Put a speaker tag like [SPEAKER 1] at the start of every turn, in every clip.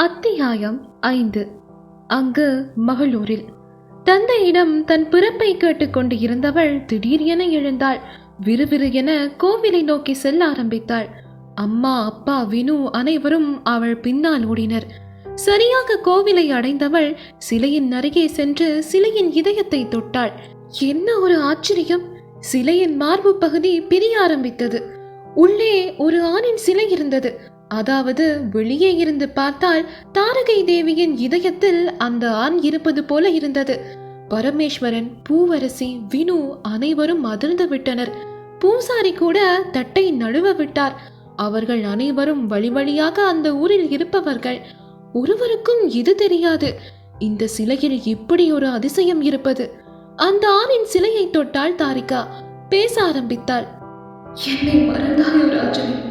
[SPEAKER 1] அத்தியாயம் ஐந்து. அங்கு மகளூரில் தந்தையிடம் தன் பிறப்பை கேட்டுக்கொண்டு இருந்தவள் திடீரென எழுந்தாள். விறுவிறு என கோவிலை நோக்கி செல்ல ஆரம்பித்தாள். அம்மா அப்பா வினு அனைவரும் அவள் பின்னால் ஓடினர். சரியாக கோவிலை அடைந்தவள் சிலையின் அருகே சென்று சிலையின் இதயத்தை தொட்டாள். என்ன ஒரு ஆச்சரியம்! சிலையின் மார்பு பகுதி பிரிய ஆரம்பித்தது. உள்ளே ஒரு ஆணின் சிலை இருந்தது. அதாவது வெளியே இருந்து பார்த்தால் தாரகை தேவியின் இதயத்தில் அந்த ஆண் இருப்பது போல இருந்தது. பரமேஸ்வரன் பூவரசி வினு அனைவரும் அதிர்ந்து விட்டனர். பூசாரி கூட தட்டை நழுவ விட்டார். அவர்கள் அனைவரும் வழி வழியாக அந்த ஊரில் இருப்பவர்கள். ஒருவருக்கும் இது தெரியாது. இந்த சிலையில் இப்படி ஒரு அதிசயம் இருப்பது. அந்த ஆணின் சிலையை தொட்டாள் தாரிகா பேச ஆரம்பித்தாள். என்னை மறந்தாயோ ராஜன்?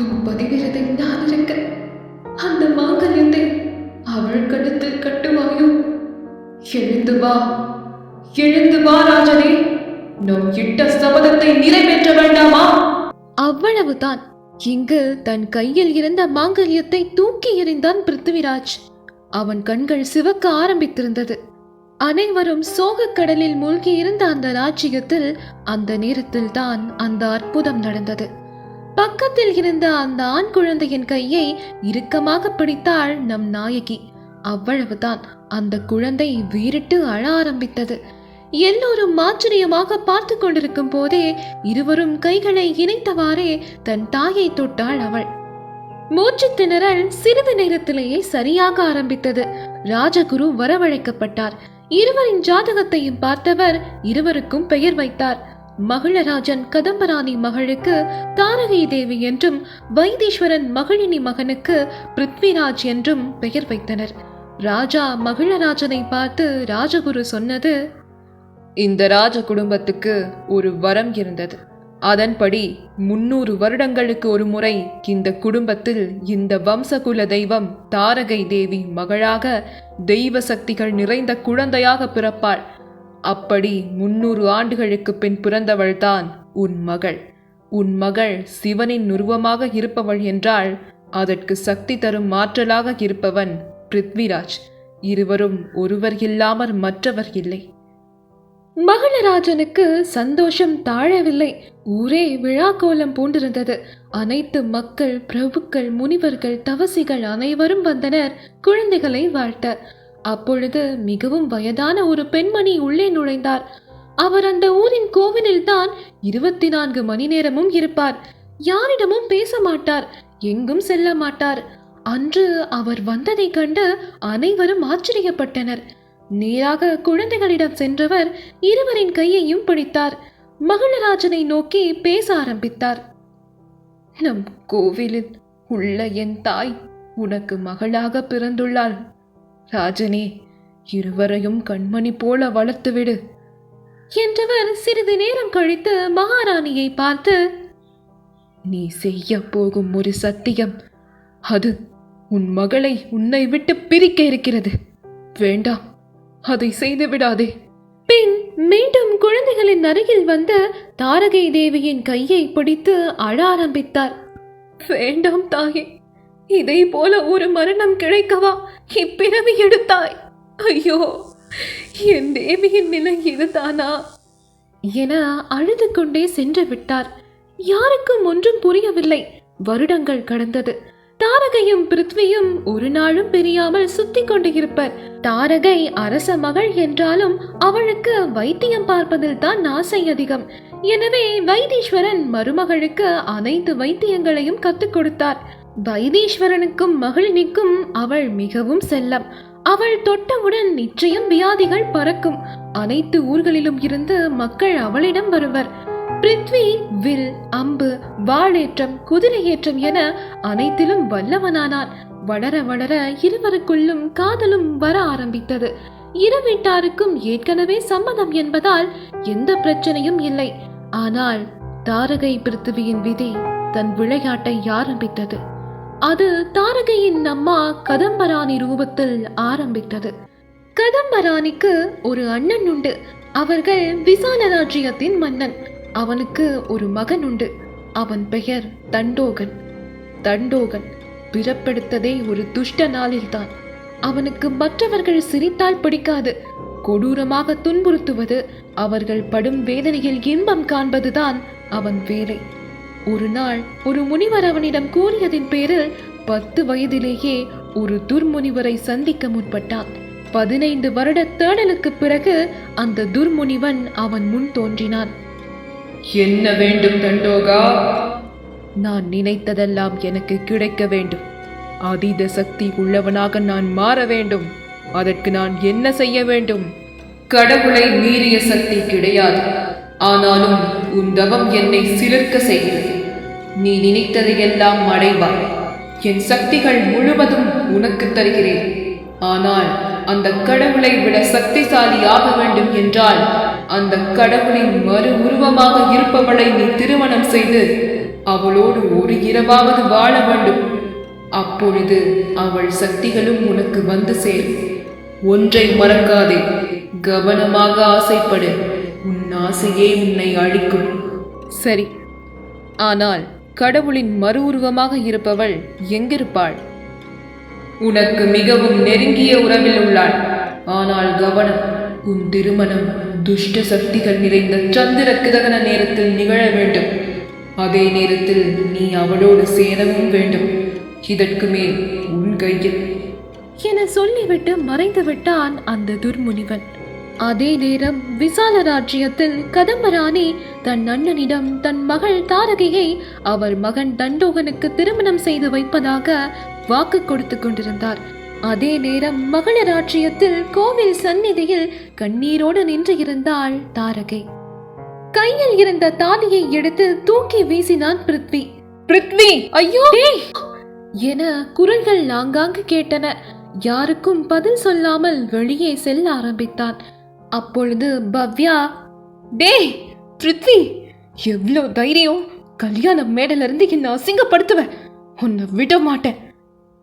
[SPEAKER 1] உன் பதிவிரதை நான் இருக்க அந்த மாங்கல்யத்தை அவள் கழுத்தில் கட்டுவாயோ எழுந்து வா எழுந்து வா ராஜனே. நம் இட்ட சபதத்தை நிறைவேற்ற வேண்டாமா? அவ்வளவுதான். இங்கு தன் கையில் இருந்த மாங்கல்யத்தை தூக்கி எறிந்தான் பிருத்திவிராஜ். அவன் கண்கள் சிவக்க ஆரம்பித்திருந்தது. அனைவரும் சோகக் கடலில் மூழ்கி இருந்த அந்த ராஜ்யத்தில் அந்த நேரத்தில் தான் அந்த அற்புதம் நடந்தது. பக்கத்தில் இருந்த அந்த ஆண் குழந்தையின் கையை இறுக்கமாக பிடித்தாள் நம் நாயகி. அவ்வளவுதான். அந்த குழந்தை வீரிட்டு அழ ஆரம்பித்தது. எல்லோரும் ஆச்சரியமாக பார்த்து கொண்டிருக்கும் போதே இருவரும் கைகளை இணைத்தவாறே தன் தாயை தொட்டாள் அவள். மூச்சு திணறல் சிறிது நேரத்திலேயே சரியாக ஆரம்பித்தது. ராஜகுரு வரவழைக்கப்பட்டார். இருவரின் ஜாதகத்தையும் பார்த்தவர் இருவருக்கும் பெயர் வைத்தார். மகிழராஜன் கதம்பராணி மகளுக்கு தாரகை தேவி என்றும் வைத்தீஸ்வரன் மகளினி மகனுக்கு பிருத்விராஜ் என்றும் பெயர் வைத்தனர். ராஜா மகிழராஜனை பார்த்து ராஜகுரு சொன்னது
[SPEAKER 2] இந்த ராஜ குடும்பத்துக்கு ஒரு வரம் இருந்தது. அதன்படி முன்னூறு வருடங்களுக்கு ஒரு முறை இந்த குடும்பத்தில் இந்த வம்சகுல தெய்வம் தாரகை தேவி மகளாக தெய்வ சக்திகள் நிறைந்த குழந்தையாக பிறப்பாள். அப்படி முன்னூறு ஆண்டுகளுக்கு பின் பிறந்தவள்தான் உன் மகள். உன் மகள் சிவனின் உருவமாக இருப்பவள் என்றால் அதற்கு சக்தி தரும் மாற்றலாக இருப்பவன் பிருத்விராஜ். இருவரும் ஒருவர் இல்லாமல் மற்றவர் இல்லை.
[SPEAKER 1] மகளராஜனுக்கு சந்தோஷம் தாழவில்லை. ஊரே விழா கோலம் பூண்டிருந்தது. அனைத்து மக்கள் பிரபுக்கள் முனிவர்கள் தவசிகள் அனைவரும் வந்தனர். குழந்தைகளை வாழ்த்த அப்பொழுது மிகவும் வயதான ஒரு பெண்மணி உள்ளே நுழைந்தார். அவர் அந்த ஊரின் கோவிலில் தான் இருபத்தி நான்கு மணி நேரமும் இருப்பார். யாரிடமும் பேச மாட்டார் எங்கும் செல்ல மாட்டார். அன்று அவர் வந்ததைக் கண்டு அனைவரும் ஆச்சரியப்பட்டனர். நேராக குழந்தைகளிடம் சென்றவர் இருவரின் கையையும் பிடித்தார். மகளராஜனை நோக்கி பேச ஆரம்பித்தார்.
[SPEAKER 2] நம் கோவிலில் உள்ள என் தாய் உனக்கு மகளாக பிறந்துள்ளாள். ராஜனே இருவரையும் கண்மணி போல வளர்த்துவிடு
[SPEAKER 1] என்றவர் சிறிது நேரம் கழித்து மகாராணியை பார்த்து
[SPEAKER 2] நீ செய்ய போகும் ஒரு சத்தியம். அது உன் மகளை உன்னை விட்டு பிரிக்க இருக்கிறது. வேண்டாம் அதை செய்து விடாதே.
[SPEAKER 1] பின் மீண்டும் குழந்தைகளின் அருகில் வந்த தாரகை தேவியின் கையை பிடித்து அழ ஆரம்பித்தார்.
[SPEAKER 2] வேண்டாம் தாயே இதை போல ஒரு மரணம் கிடைக்கவா? இப்பிறவி எடுத்தாய். ஐயோ என் தேவியின் நிலை இதுதானா?
[SPEAKER 1] என அழுது கொண்டே சென்று விட்டார். யாருக்கும் ஒன்றும் புரியவில்லை. வருடங்கள் கடந்தது. தாரகையும் பிருத்வியும் ஒரு நாளும் பிரியாமல் சுத்தி கொண்டு இருப்பர் தாரகை அரச மகள் என்றாலும் அவளுக்கு வைத்தியம் பார்ப்பதில் தான் ஆசை அதிகம். எனவே வைத்தீஸ்வரன் மருமகளுக்கு அனைத்து வைத்தியங்களையும் கத்துக் கொடுத்தார். வைதீஸ்வரனுக்கும் மகளினிக்கும் அவள் மிகவும் செல்லம். அவள் தொட்டவுடன் நிச்சயம் வியாதிகள் பறக்கும். அனைத்து ஊர்களிலும் இருந்து மக்கள் அவளிடம் வருவர். பிருத்வி வில் அம்பு வாழேற்றம் குதிரையேற்றம் என அனைத்திலும் வல்லவனானான். வளர வளர இருவருக்குள்ளும் காதலும் வர ஆரம்பித்தது. இரு வீட்டாருக்கும் ஏற்கனவே சம்மதம் என்பதால் எந்த பிரச்சனையும் இல்லை. ஆனால் தாரகை பிருத்திவியின் விதி தன் விளையாட்டை ஆரம்பித்தது. அது தாரகையின் அம்மா கதம்பராணி ரூபத்தில் ஆரம்பித்தது. கதம்பராணிக்கு ஒரு அண்ணன் உண்டு. அவர்கள் விசால ராஜ்யத்தின் மன்னன். அவனுக்கு ஒரு மகன் உண்டு. அவன் பெயர் தண்டோகன். தண்டோகன் பிறப்பெடுத்ததே ஒரு துஷ்ட நாளில்தான். அவனுக்கு மற்றவர்கள் சிரித்தால் பிடிக்காது. கொடூரமாக துன்புறுத்துவது அவர்கள் படும் வேதனையில் இன்பம் காண்பதுதான் அவன் வேலை. ஒரு நாள் ஒரு முனிவர் அவனிடம் கூறியதின் பேரில் பத்து வயதிலேயே ஒரு துர்முனிவரை சந்திக்க முற்பட்டான். பதினைந்து வருட தேடலுக்கு பிறகு அந்த துர்முனிவன் அவன் முன் தோன்றினான்.
[SPEAKER 2] என்ன வேண்டும் தண்டோகா?
[SPEAKER 1] நான் நினைத்ததெல்லாம் எனக்கு கிடைக்க வேண்டும்.
[SPEAKER 2] அதீத சக்தி உள்ளவனாக நான் மாற வேண்டும். அதற்கு நான் என்ன செய்ய வேண்டும்? கடவுளை மீறிய சக்தி கிடையாது. ஆனாலும் உன் தவம் என்னை சிலிர்க்க செய்கிறது. நீ நினைத்ததையெல்லாம் அடைவாய் என் சக்திகள் முழுவதும் உனக்கு தருகிறேன். ஆனால் அந்த கடவுளை விட சக்திசாலி ஆக வேண்டும் என்றால் அந்த கடவுளின் மறு உருவமாக இருப்பவளை நீ திருமணம் செய்து அவளோடு ஒரு இரவாவது வாழ வேண்டும். அப்பொழுது அவள் சக்திகளும் உனக்கு வந்து சேரும். ஒன்றை மறக்காதே. கவனமாக ஆசைப்படு. உன் ஆசையே உன்னை அழிக்கும். சரி. ஆனால் கடவுளின் மறு உருவமாக இருப்பவள் எங்கிருப்பாள்? உனக்கு மிகவும் நெருங்கிய உறவில் உள்ளாள். ஆனால் கவனம் உன் திருமணம் துஷ்ட சக்திகள் நிறைந்த சந்திர கிரகண நேரத்தில் நிகழ வேண்டும். அதே நேரத்தில் நீ அவளோடு சேரவும் வேண்டும். இதற்கு மேல் உன் கையில்
[SPEAKER 1] என சொல்லிவிட்டு மறைந்து விட்டான் அந்த துர்முனிவன். அதே நேரம் விசால ராஜ்யத்தில் கதம்பராணி தன் அண்ணனிடம் தன் மகள் தாரகையை அவர் மகன் தண்டோகனுக்கு திருமணம் செய்து வைப்பதாக வாக்கு கொடுத்து கொண்டிருந்தார். அதே நேரம் மகள ராஜ்யத்தில் கோவில் சந்நிதியில் கண்ணீரோடு நின்று இருந்தாள் தாரகை. கையில் இருந்த தாலியை எடுத்து தூக்கி வீசினான் பிருத்வி.
[SPEAKER 2] பிருத்வி!
[SPEAKER 1] ஐயோ! என குரல்கள் ஆங்காங்கு கேட்டன. யாருக்கும் பதில் சொல்லாமல் வெளியே செல்ல ஆரம்பித்தான். அப்பொழுது பவ்யா
[SPEAKER 2] டேய் பிருத்வி எவ்வளோ தைரியம்? கல்யாண மேடல இருந்து என்ன அசிங்கப்படுத்துவ. உன்னை விட மாட்டேன்.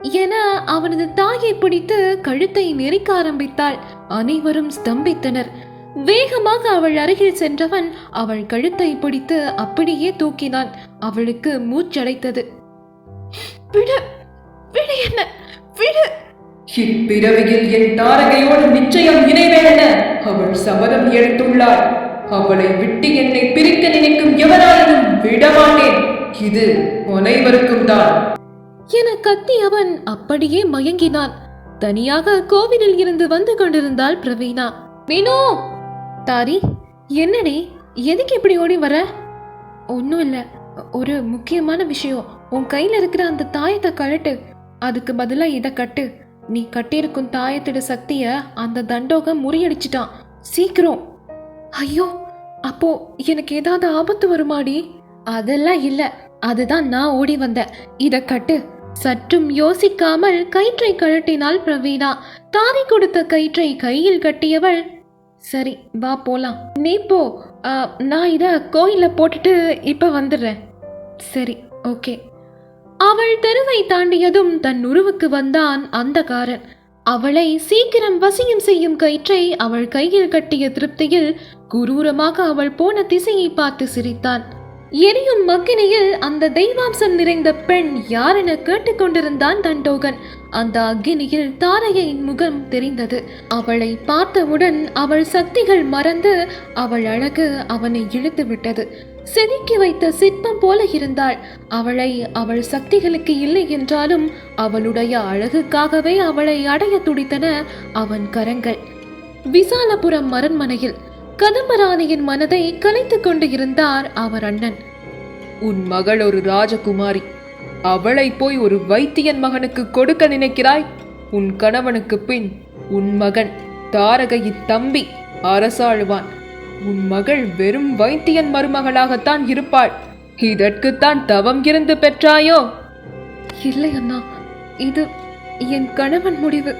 [SPEAKER 1] என அவனது தாயை பிடித்து கழுத்தை நெரிக்க ஆரம்பித்தாள். அனைவரும் ஸ்தம்பித்தனர். வேகமாக அவள் அருகில் சென்றவன் அவள் கழுத்தை பிடித்து அப்படியே தூக்கினான். அவளுக்கு மூச்சடைத்தது. விடு விடு என்ன? விடு.
[SPEAKER 2] இப்பிறவியில் என் தாரகையோடு நிச்சயம் இணைவேன அவள் சபதம் எடுத்துள்ளாள். அவளை விட்டு என்னை பிரிக்க நினைக்கும் எவராயினும் விடமாட்டேன். இது அனைவருக்கும் தான்.
[SPEAKER 1] என கத்தி அவன் அப்படியே மயங்கினான். தனியாக கோவிலில் இருந்து வந்து கொண்டிருந்தாள் பிரவீனா மீனு! தாரி என்னடி? எதுக்கு இப்படி ஓடி வர? ஒன்றும் இல்லை. ஒரு முக்கியமான விஷயம். உன் கையில் இருக்கிற அந்த தாயத்தை கழட்டு. அதுக்கு பதிலாக இதை கட்டு. நீ கட்டியிருக்கும் தாயத்திட சக்தியை அந்த தண்டோகம் முறியடிச்சிட்டான். சீக்கிரம். ஐயோ அப்போ எனக்கு ஏதாவது ஆபத்து வருமாடி? அதெல்லாம் இல்ல. அதுதான் நான் ஓடி வந்தேன் இத கட்டு. சற்றும் யோசிக்காமல் கயிற்றை கழட்டினாள் பிரவீனா தாரி கொடுத்த கயிற்றை கையில் கட்டியவள் சரி வா போலாம். நீ போ. நான் இத கோயிலில் போட்டுட்டு இப்ப வந்துடுறேன் சரி ஓகே. அவள் தெருவை தாண்டியதும் தன் உருவுக்கு வந்தான் அந்தகாரன் அவளை சீக்கிரம் வசியம் செய்யும் கயிற்றை அவள் கையில் கட்டிய திருப்தியில் குரூரமாக அவள் போன திசையை பார்த்து சிரித்தான். எரியும் மக்கினியில் அந்த தெய்வாம்சம் நிறைந்த பெண் யாரென கேட்டுக்கொண்டிருந்தான் தண்டோகன். அந்த அக்னியில் தாரையின் முகம் தெரிந்தது. அவளை பார்த்தவுடன் அவள் சக்திகள் மறந்து அவள் அழகு அவனை இழுத்து விட்டது செதுக்கி வைத்த சிற்பம் போல இருந்தாள். அவளை அவள் சக்திகளுக்கு இல்லை என்றாலும் அவளுடைய அழகுக்காகவே அவளை அடைய துடித்தன அவன் கரங்கள். விசாலபுரம் அரண்மனையில் கதம்பராணியின் மனதை கலைத்து கொண்டு இருந்தார் அவர் அண்ணன்.
[SPEAKER 2] உன் மகள் ஒரு ராஜகுமாரி. அவளை போய் ஒரு வைத்தியன் மகனுக்கு கொடுக்க நினைக்கிறாய்? உன் கணவனுக்கு பின் உன் மகன் தாரகையின் தம்பி அரசாழ்வான் உன் மகள் வெறும் வைத்தியன் மருமகளாகத்தான் இருப்பாள். இதற்குத்தான் தவம் இருந்து பெற்றாயோ?
[SPEAKER 1] இல்லை அண்ணா இது என் கணவன் முடிவு.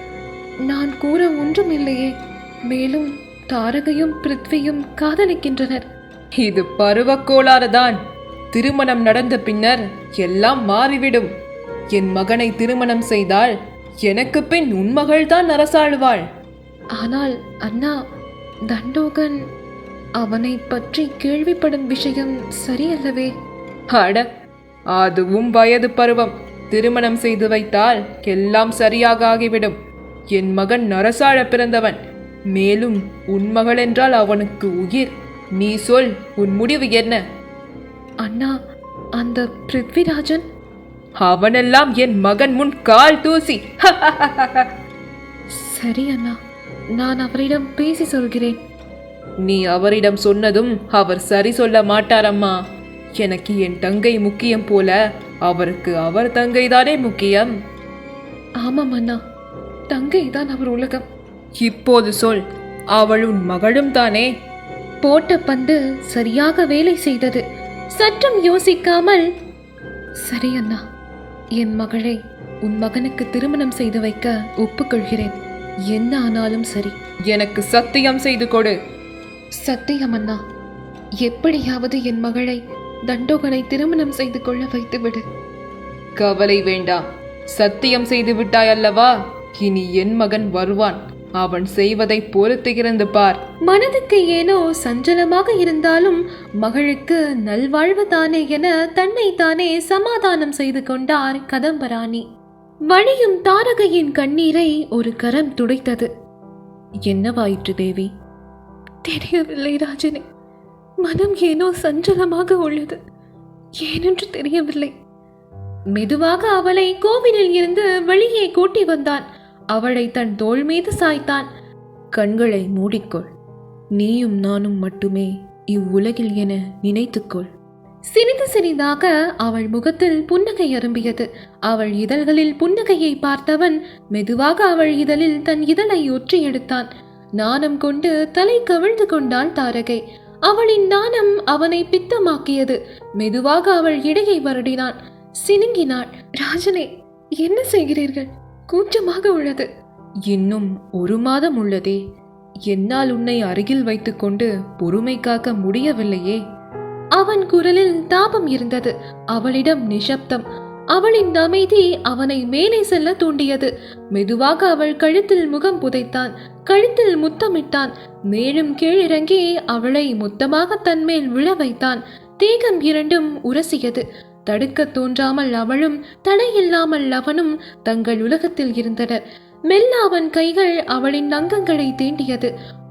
[SPEAKER 1] நான் கூற ஒன்றும் இல்லையே மேலும் தாரகையும் பிருத்வியும் காதலிக்கின்றனர்.
[SPEAKER 2] இது பருவக் கோளாறுதான். திருமணம் நடந்த பின்னர் எல்லாம் மாறிவிடும். என் மகனை திருமணம் செய்தால் எனக்கு பின் உன் மகள்தான் அரசாளுவாள்.
[SPEAKER 1] ஆனால் அண்ணா தண்டோகன் அவனை பற்றி கேள்விப்படும் விஷயம் சரியல்லவே.
[SPEAKER 2] அட அதுவும் வயது பருவம். திருமணம் செய்து வைத்தால் எல்லாம் சரியாக ஆகிவிடும் என் மகன் நரசாழ பிறந்தவன். மேலும் உன் மகள் என்றால் அவனுக்கு உயிர். நீ சொல் உன் முடிவு என்ன?
[SPEAKER 1] அண்ணா அந்த பிருத்விராஜன்?
[SPEAKER 2] அவனெல்லாம் என் மகன் முன் கால் தூசி.
[SPEAKER 1] சரி அண்ணா நான் அவரிடம் பேசி சொல்கிறேன்.
[SPEAKER 2] நீ அவரிடம் சொன்னதும் அவர் சரி சொல்ல மாட்டாரம்மா. எனக்கு என் தங்கை முக்கியம் போல அவருக்கு அவர் தங்கைதானே முக்கியம்.
[SPEAKER 1] ஆமாம் அண்ணா. தங்கை தான் அவர் உலகம்.
[SPEAKER 2] இப்போது சொல் அவள் உன் மகளும் தானே?
[SPEAKER 1] போட்ட பந்து சரியாக வேலை செய்தது. சற்றும் யோசிக்காமல் சரி அண்ணா என் மகளை உன் மகனுக்கு திருமணம் செய்து வைக்க ஒப்புக்கொள்கிறேன். என்ன ஆனாலும் சரி.
[SPEAKER 2] எனக்கு சத்தியம் செய்து கொடு.
[SPEAKER 1] சத்தியம் அண்ணா. எப்படியாவது என் மகளை தண்டோகனை திருமணம் செய்து கொள்ள வைத்துவிடு.
[SPEAKER 2] கவலை வேண்டாம். சத்தியம் செய்து விட்டாய் அல்லவா? இனி என் மகன் வருவான். அவன் செய்வதை பொறுத்திருந்து பார்.
[SPEAKER 1] மனதுக்கு ஏனோ சஞ்சலமாக இருந்தாலும் மகளுக்கு நல்வாழ்வு தானே என தன்னை தானே சமாதானம் செய்து கொண்டார் கதம்பராணி. வழியும் தாரகையின் கண்ணீரை ஒரு கரம் துடைத்தது. என்னவாயிற்று தேவி? தெரியவில்லை ராஜனே. மனம் ஏனோ சஞ்சலமாக உள்ளது. ஏனென்று தெரியவில்லை. மெதுவாக அவளை கோவிலில் இருந்து வெளியே கூட்டி வந்தான். அவளை தன் தோள் மீது சாய்த்தான். கண்களை மூடிக்கொள். நீயும் நானும் மட்டுமே இவ்வுலகில் என நினைத்துக்கொள். சிறிது சிறிதாக அவள் முகத்தில் புன்னகை அரும்பியது. அவள் இதழ்களில் புன்னகையை பார்த்தவன் மெதுவாக அவள் இதழில் தன் இதழை ஒற்றி எடுத்தான். நாணம் கொண்டு தலை கவிழ்ந்து கொண்டாள் தாரகை. அவளின் நாணம் அவனை பித்தமாக்கியது. மெதுவாக அவள் இடையை வருடினான் சினுங்கினாள். ராஜனே என்ன செய்கிறீர்கள்? கூச்சமாக உள்ளது.
[SPEAKER 2] இன்னும் ஒரு மாதம் உள்ளதே. என்னால் உன்னை அருகில் வைத்துக்கொண்டு பொறுமை காக்க முடியவில்லையே.
[SPEAKER 1] அவன் குரலில் தாபம் இருந்தது. அவளிடம் நிசப்தம். அவளின் அமைதி அவனை மேலே செல்ல தூண்டியது. மெதுவாக அவள் கழுத்தில் முகம் புதைத்தான். கழுத்தில் முத்தமிட்டான். மேலும் கீழிறங்கி அவளை மொத்தமாக தன்மேல் விழ வைத்தான். தேகம் இரண்டும் உரசியது. தடுக்க தோன்றாமல் அவளும் தடையில்லாமல் அவனும் தங்கள் உலகத்தில் இருந்தனர். மெல்ல அவன் கைகள் அவளின் அங்கங்களை தீண்டியது.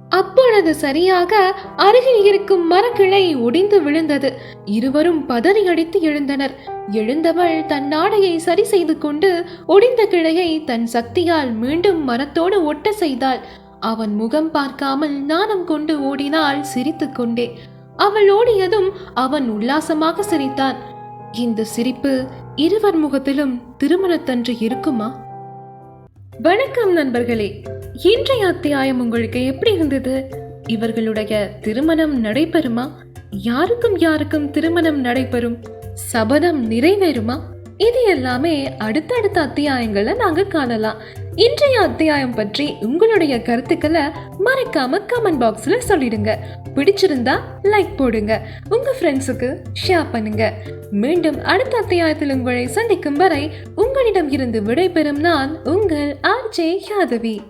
[SPEAKER 1] அப்பொழுது சரியாக அருகில் இருக்கும் மரக்கிளை ஒடிந்து விழுந்தது. இருவரும் பதறி அடித்து எழுந்தனர். எழுந்தவள் தன் நாடையை சரி செய்து கொண்டு ஒடிந்த கிளையை தன் சக்தியால் மீண்டும் மரத்தோடு ஒட்ட செய்தாள். அவன் முகம் பார்க்காமல் நாணம் கொண்டு ஓடினாள் சிரித்துக்கொண்டே அவள் ஓடியதும் அவன் உல்லாசமாக சிரித்தான். இந்த சிரிப்பு இருவர் முகத்திலும் திருமணத்தன்று இருக்குமா? வணக்கம் நண்பர்களே. இன்றைய அத்தியாயம் உங்களுக்கு எப்படி இருந்தது? இவர்களுடைய திருமணம் நடைபெறுமா? யாருக்கும் யாருக்கும் திருமணம் நடைபெறும்? சபதம் நிறைவேறுமா? இது எல்லாமே அடுத்தடுத்த அத்தியாயங்களை நாங்க காணலாம். இன்றைய அத்தியாயம் பற்றி உங்களுடைய கருத்துக்களை மறக்காம கமெண்ட் பாக்ஸ்ல சொல்லிடுங்க. பிடிச்சிருந்தா லைக் போடுங்க. உங்க ஃப்ரெண்ட்ஸுக்கு ஷேர் பண்ணுங்க. மீண்டும் அடுத்த அத்தியாயத்தில் உங்களை சந்திக்கும் வரை உங்களிடம் இருந்து விடைபெறும் நான் உங்கள் ஆர்ஜே யாதவி.